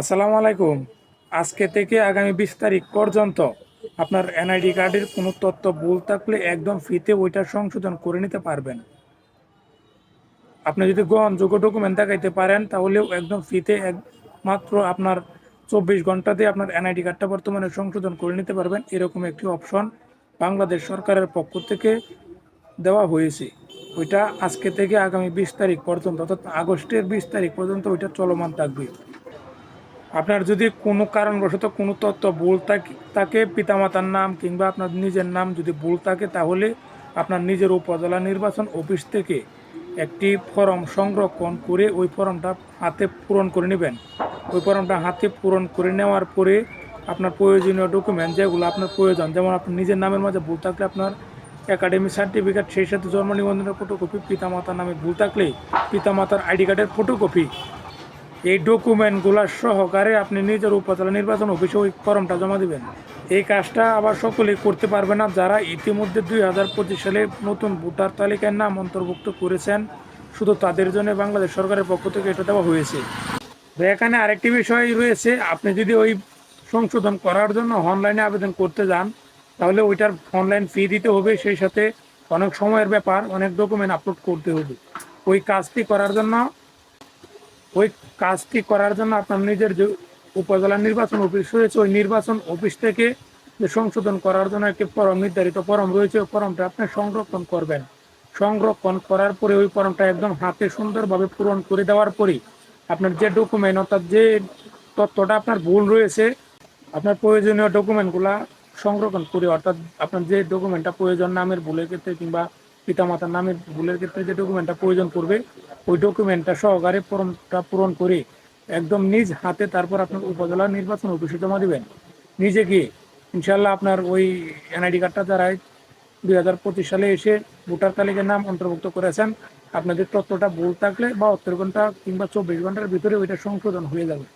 আসসালামু আলাইকুম। আজকে থেকে আগামী বিশ তারিখ পর্যন্ত আপনার এনআইডি কার্ডের কোনো তথ্য ভুল থাকলে একদম ফ্রিতে ওইটা সংশোধন করে নিতে পারবেন। আপনি যদি গ্রহণযোগ্য ডকুমেন্ট দেখাইতে পারেন, তাহলেও একদম ফ্রিতে একমাত্র আপনার চব্বিশ ঘন্টাতে আপনার এনআইডি কার্ডটা বর্তমানে সংশোধন করে নিতে পারবেন। এরকম একটি অপশন বাংলাদেশ সরকারের পক্ষ থেকে দেওয়া হয়েছে। ওইটা আজকে থেকে আগামী বিশ তারিখ পর্যন্ত, অর্থাৎ আগস্টের বিশ তারিখ পর্যন্ত ওইটা চলমান থাকবে। আপনার যদি কোনো কারণবশত কোনো তথ্য ভুল থাকে থাকে, পিতামাতার নাম কিংবা আপনার নিজের নাম যদি ভুল থাকে, তাহলে আপনার নিজের উপজেলা নির্বাচন অফিস থেকে একটি ফর্ম সংরক্ষণ করে ওই ফর্মটা হাতে পূরণ করে নেবেন। ওই ফর্মটা হাতে পূরণ করে নেওয়ার পরে আপনার প্রয়োজনীয় ডকুমেন্ট যেগুলো আপনার প্রয়োজন, যেমন আপনার নিজের নামের মাঝে ভুল থাকলে আপনার একাডেমি সার্টিফিকেট, সেই সাথে জন্ম নিবন্ধনের ফটোকপি পিতামাতার নামে ভুল থাকলে পিতামাতার আইডি কার্ডের ফটোকপি এই ডকুমেন্টগুলো সহকারে আপনি নিজের উপজেলা নির্বাচন অফিসে ওই ফর্মটা জমা দিবেন। এই কাজটা আবার সকলেই করতে পারবে না। যারা ইতিমধ্যে দুই হাজার পঁচিশ সালে নতুন ভোটার তালিকায় নাম অন্তর্ভুক্ত করেছেন, শুধু তাদের জন্য বাংলাদেশ সরকারের পক্ষ থেকে এটা দেওয়া হয়েছে। এখানে আরেকটি বিষয় রয়েছে, আপনি যদি ওই সংশোধন করার জন্য অনলাইনে আবেদন করতে যান তাহলে ওইটার অনলাইন ফি দিতে হবে, সেই সাথে অনেক সময়ের ব্যাপার, অনেক ডকুমেন্ট আপলোড করতে হবে। ওই কাজটি করার জন্য, ওই কাজটি করার জন্য আপনার নিজের যে উপজেলা নির্বাচন অফিস রয়েছে, ওই নির্বাচন অফিস থেকে সংশোধন করার জন্য একটি ফরম নির্ধারিত ফরম রয়েছে, ওই ফরমটা আপনি সংরক্ষণ করবেন। সংরক্ষণ করার পরে ওই ফরমটা একদম হাতে সুন্দরভাবে পূরণ করে দেওয়ার পরে আপনার যে ডকুমেন্ট অর্থাৎ যে তথ্যটা আপনার ভুল রয়েছে, আপনার প্রয়োজনীয় ডকুমেন্টগুলা সংরক্ষণ করে, অর্থাৎ আপনার যে ডকুমেন্টটা প্রয়োজন নামের ভুলের ক্ষেত্রে কিংবা পিতামাতার নামের ভুলের ক্ষেত্রে যে ডকুমেন্টটা প্রয়োজন করবে ওই ডকুমেন্টটা সহকারে ফর্মটা পূরণ করে একদম নিজ হাতে তারপর আপনার উপজেলা নির্বাচন অফিসে জমা দিবেন। নিজে গিয়ে ইনশাল্লাহ আপনার ওই এনআইডি কার্ডটা দ্বারাই দুই হাজার পঁচিশ সালে এসে ভোটার তালিকার নাম অন্তর্ভুক্ত করেছেন, আপনাদের তথ্যটা ভুল থাকলে বা উত্তর ঘণ্টা কিংবা চব্বিশ ঘণ্টার ভিতরে ওইটা সংশোধন হয়ে যাবে।